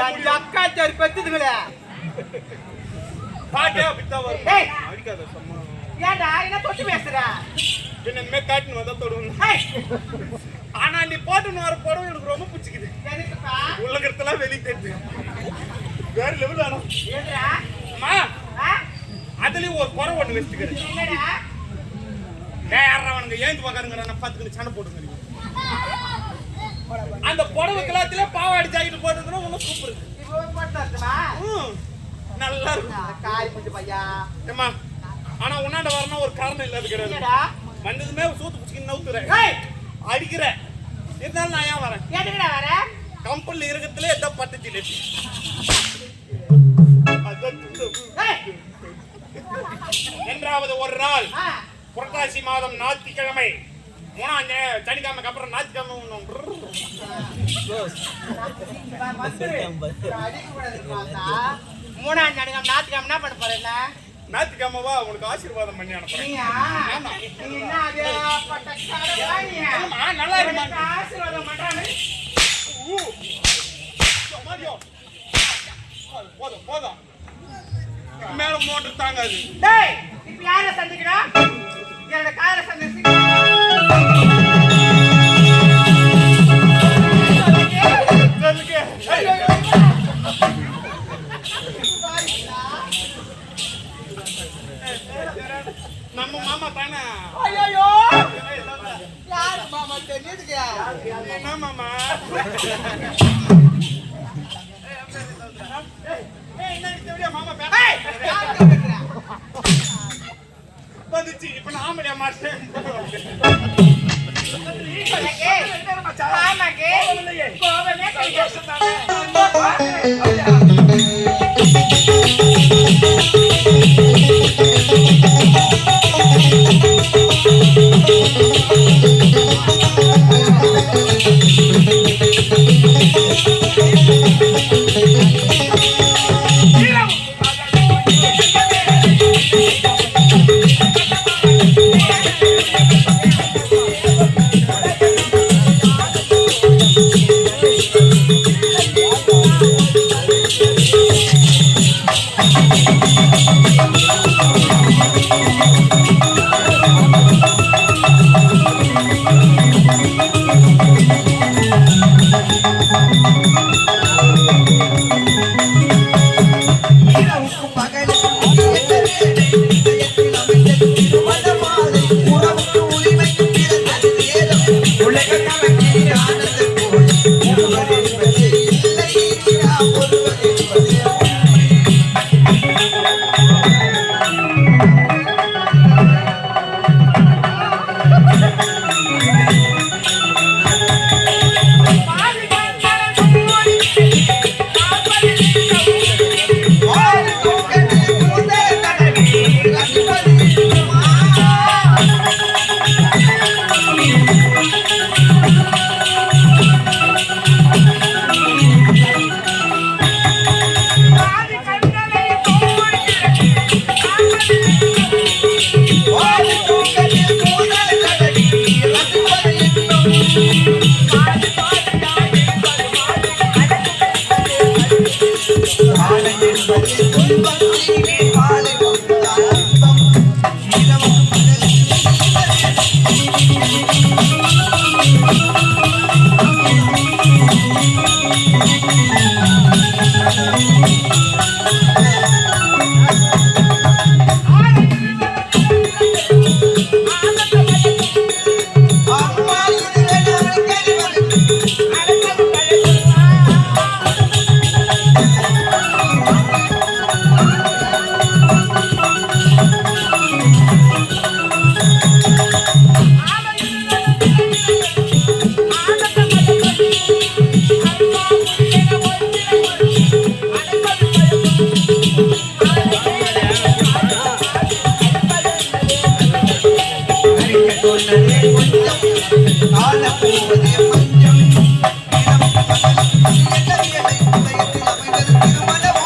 என். அக்கா சரி பெத்துதுங்களே. பாட்டே அப்படித்தான் வரும். அடிக்காத சும்மா. ஏன்டா என்ன தொட்டு பேசுற? இனிமே காட்டுன்னு வந்தா தொடுவோம் ஆனா நீ போட்டுன்னு வர படம் எனக்கு ரொம்ப பிடிச்சிக்குது. உள்ளங்கிறதெல்லாம் வெளியே தெரியுது வேற லெவல் ஆனா அம்மா அதுலயும் ஒரு குறை ஒண்ணு வச்சுக்கிறேன். என்னடா? வேறவனுங்க ஏந்து பார்க்கறங்க நான் பார்த்துக்கிட்டு சண்டை போட்டுங்க அந்த புடவை கிளாத்துல பாவாடி ஜாக்கெட் போட்டுருந்தா ஒன்றும் சூப்பர் நல்லா இருக்கும். ஆனா உன்னாண்ட வரணும் ஒரு காரணம் இல்லாத கிடையாது. வந்ததுமே சூத்து பிடிச்சிக்கின்னு நவுத்துறேன். அடிக்கிற. இருந்தாலும் நான் ஏன் வரேன்? எதுக்குடா வர? கம்பெனில இருக்கிறதுல எதோ பட்டுச்சு என்றாவது ஒரு நாள் புரட்டாசி மாதம் ஞாயிற்றுக்கிழமை மூணாம் சனிக்கிழமைக்கு அப்புறம் ஞாயிற்றுக்கிழமை. மூணாம் நாடுகம் நாத்துக்கம் என்ன பண்ண போறேன்னா ஞாயிற்றுக்கிழமைவா? உனக்கு ஆசீர்வாதம் பண்ணி அனுப்புறேன். நல்லா இருமா. உனக்கு ஆசீர்வாதம் மாரியோ. போதும் போதும் மேல மோட்டர் தாங்காது. டேய், இப்ப யாரை சந்திக்கிறா? என்னோட காரை சந்திச்சு. காமெடியா மாட்டேன். ஆமாக்கு கோபமே Bye. ಮನವ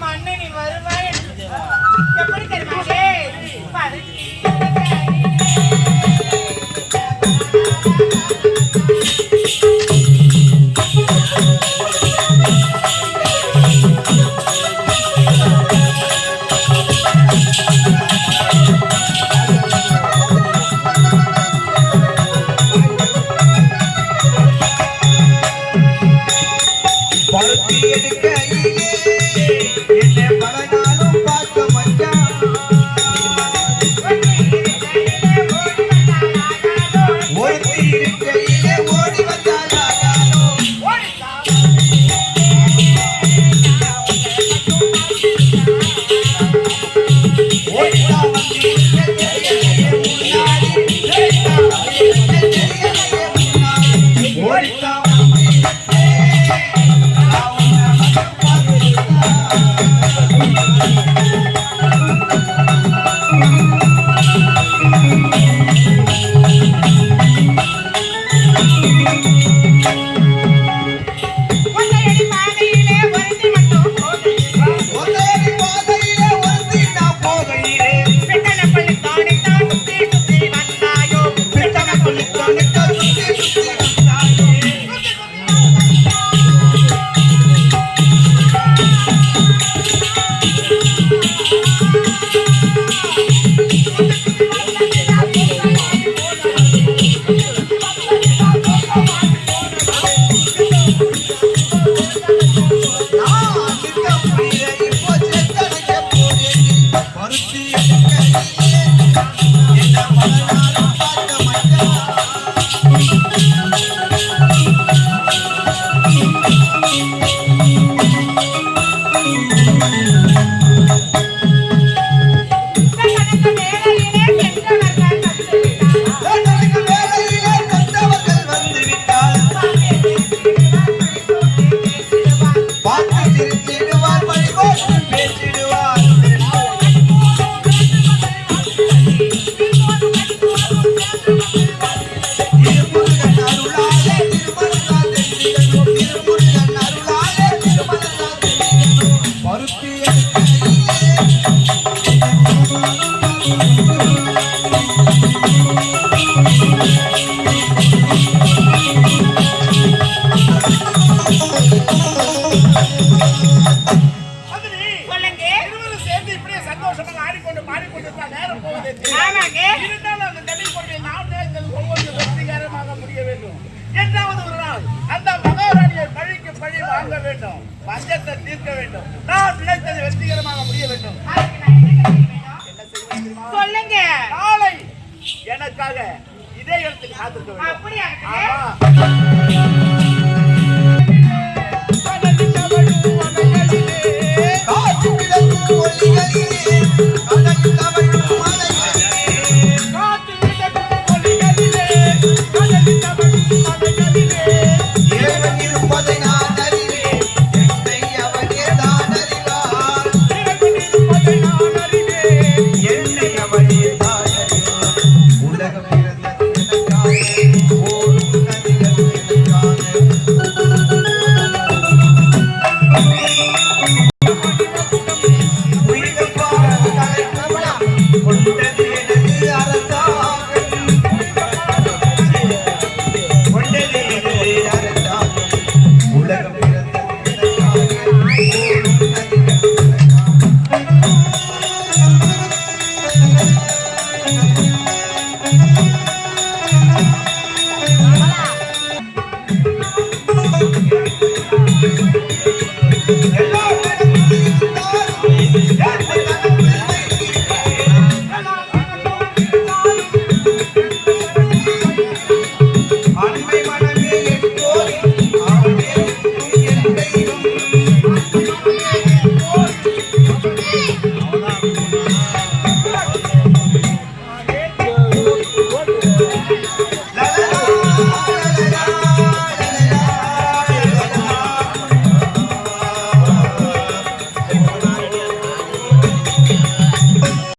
மன்னனி வருவாய் எப்படி பருத்தி எடுக்கையே பஞ்சத்தை தீர்க்க வேண்டும். நான் நினைத்தது வெற்றிகரமாக முடிய வேண்டும். சொல்லுங்க. நாளை எனக்காக இதே இடத்துக்கு காத்திருக்க வேண்டும். அப்படியா காற்று கிடக்கு ஒளிகளிலே